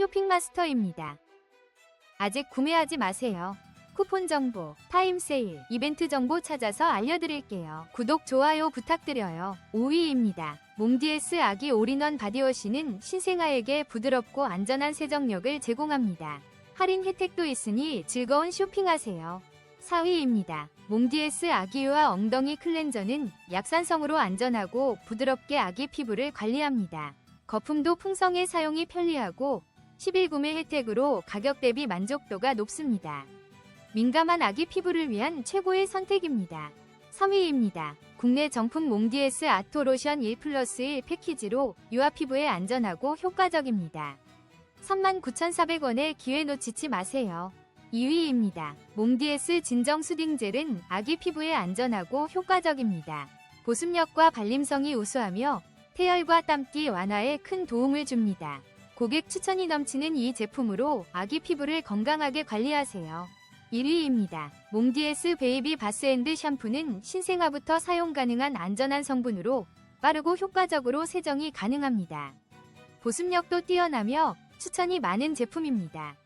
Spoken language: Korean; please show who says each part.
Speaker 1: 쇼핑마스터입니다. 아직 구매하지 마세요. 쿠폰 정보, 타임 세일, 이벤트 정보 찾아서 알려드릴게요. 구독, 좋아요 부탁드려요. 5위입니다. 몽디에스 아기 올인원 바디워시는 신생아에게 부드럽고 안전한 세정력을 제공합니다. 할인 혜택도 있으니 즐거운 쇼핑하세요. 4위입니다. 몽디에스 아기유아 엉덩이 클렌저는 약산성으로 안전하고 부드럽게 아기 피부를 관리합니다. 거품도 풍성해 사용이 편리하고 10일 구매 혜택으로 가격 대비 만족도가 높습니다. 민감한 아기 피부를 위한 최고의 선택입니다. 3위입니다. 국내 정품 몽디에스 아토로션 1 플러스 1 패키지로 유아 피부에 안전하고 효과적입니다. 39,400원에 기회 놓치지 마세요. 2위입니다. 몽디에스 진정 수딩 젤은 아기 피부에 안전하고 효과적입니다. 보습력과 발림성이 우수하며 태열과 땀띠 완화에 큰 도움을 줍니다. 고객 추천이 넘치는 이 제품으로 아기 피부를 건강하게 관리하세요. 1위입니다. 몽디에스 베이비 바스앤드 샴푸는 신생아부터 사용 가능한 안전한 성분으로 빠르고 효과적으로 세정이 가능합니다. 보습력도 뛰어나며 추천이 많은 제품입니다.